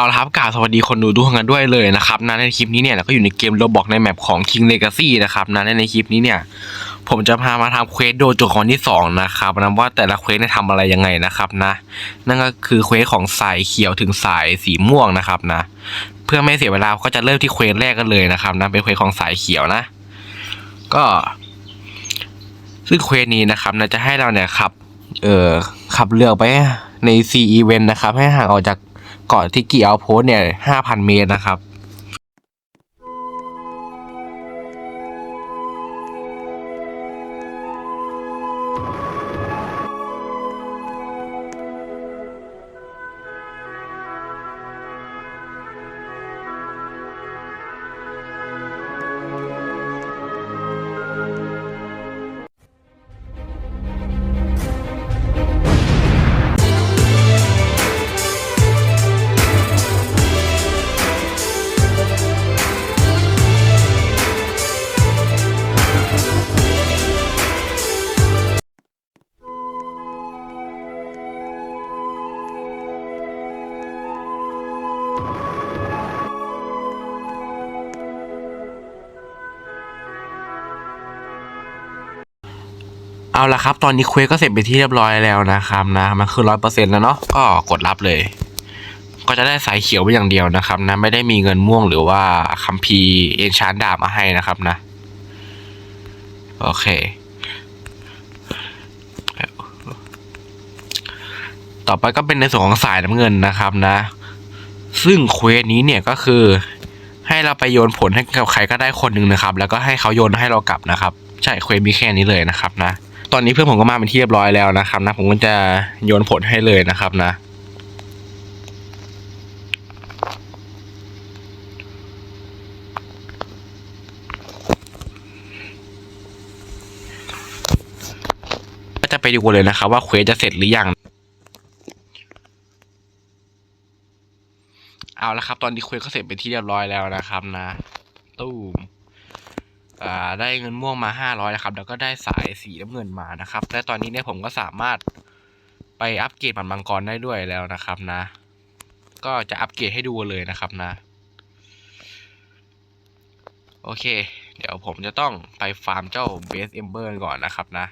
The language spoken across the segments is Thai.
เอาละครับกล่าวสวัสดีคนดูทุกท่านกันด้วยเลยนะครับนะในคลิปนี้เนี่ยเราก็อยู่ในเกมโรบอกในแมปของ King Legacy นะครับนะในคลิปนี้เนี่ย ผมจะพามาทำเควสโดโจของที่สองนะครับนะว่าแต่ละเควสเนี่ยทำอะไรยังไงนะครับนะ นั่นก็คือเควสของสายเขียวถึงสายสีม่วงนะครับนะ เพื่อไม่เสียเวลาก็จะเริ่มที่เควสแรกกันเลยนะครับนะเป็นเควสของสายเขียวนะ ก็ ซึ่งเควสนี้นะครับนะจะให้เราเนี่ยขับ เอ่อขับเรือไปใน C event นะครับให้ห่างออกจาก เกาะที่กี่เอาโพสเนี่ยห้าพันเมตรนะครับ เอาละครับ ตอนนี้เควสก็เสร็จไปที่เรียบร้อยแล้วนะครับนะ มันคือร้อยเปอร์เซ็นต์แล้วเนาะ ก็กดรับเลย ก็จะได้สายเขียวไปอย่างเดียวนะครับนะ ไม่ได้มีเงินม่วงหรือว่าคัมภีร์เอนชานดาบมาให้นะครับนะ โอเค ต่อไปก็เป็นในส่วนของสายน้ำเงินนะครับนะ ซึ่งเควสนี้เนี่ยก็คือ ให้เราไปโยนผลให้กับใครก็ได้คนหนึ่งนะครับ แล้วก็ให้เขาโยนให้เรากลับนะครับใช่เควสมีแค่นี้เลยนะครับนะ ตอนนี้เพื่อนผมก็มาเป็นที่เรียบร้อยแล้วนะครับนะผมก็จะโยนผลให้เลยนะครับนะ ก็จะไปดูกันเลยนะครับ ว่าเควสจะเสร็จหรือยังเอาละครับ ตอนนี้เควสก็เสร็จเป็นที่เรียบร้อยแล้วนะครับนะ ตู้ม ได้เงินม่วงมาห้าร้อยนะครับ แล้วก็ได้สายสีน้ำเงินมานะครับ และตอนนี้เนี่ยผมก็สามารถไปอัปเกรดหมันมังกรได้ด้วยแล้วนะครับนะ ก็จะอัปเกรดให้ดูเลยนะครับนะ โอเค เดี๋ยวผมจะต้องไปฟาร์มเจ้าเบสเอมเบอร์ก่อนนะครับนะ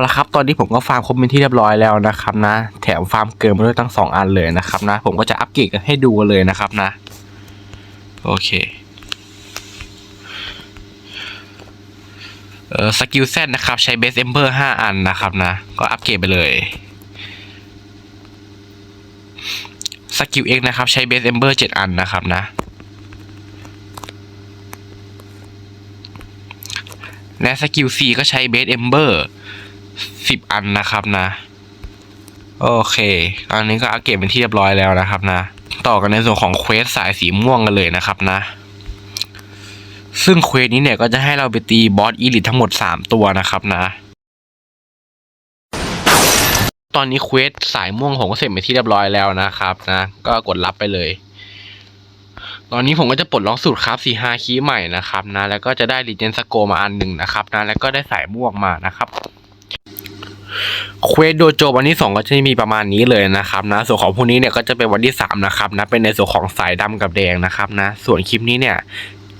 เอาละครับตอนนี้ผมก็ฟาร์มครบเป็นที่เรียบร้อยแล้วนะครับนะ แถมฟาร์มเกินมาด้วยตั้งสองอันเลยนะครับนะ ผมก็จะอัปเกรดกันให้ดูกันเลยนะครับนะ โอเคเออสกิลเซตนะครับ ใช้เบสเอมเบอร์ห้าอันนะครับนะ ก็อัปเกรดไปเลยสกิลเอ็กนะครับ ใช้เบสเอมเบอร์เจ็ดอันนะครับนะและสกิล C ก็ใช้เบสเอมเบอร์ สิบอันนะครับนะ โอเค อันนี้ก็อัปเกรดเป็นที่เรียบร้อยแล้วนะครับนะ ต่อกันในส่วนของเควสสายสีม่วงกันเลยนะครับนะ ซึ่งเควสนี้เนี่ยก็จะให้เราไปตีบอสอีลิททั้งหมด 3 ตัวนะครับนะ ตอนนี้เควสสายม่วงผมก็เสร็จไปนที่เรียบร้อยแล้วนะครับนะ ก็กดรับไปเลยตอนนี้ผมก็จะปลดล็อกสูตรครับสี่ห้าคีย์ใหม่นะครับนะ แล้วก็จะได้รีเจนสโกมาอันหนึ่งนะครับนะ แล้วก็ได้สายม่วงมานะครับ เควสโดโจวันที่สองก็จะมีประมาณนี้เลยนะครับนะ ส่วนของพวกนี้เนี่ยก็จะเป็นวันที่สามนะครับนะ เป็นในส่วนของสายดำกับแดงนะครับนะ ส่วนคลิปนี้เนี่ย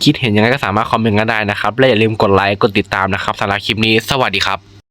คิดเห็นยังไงก็สามารถคอมเมนต์กันได้นะครับ และอย่าลืมกดไลค์ กดติดตามนะครับสำหรับคลิปนี้ สวัสดีครับ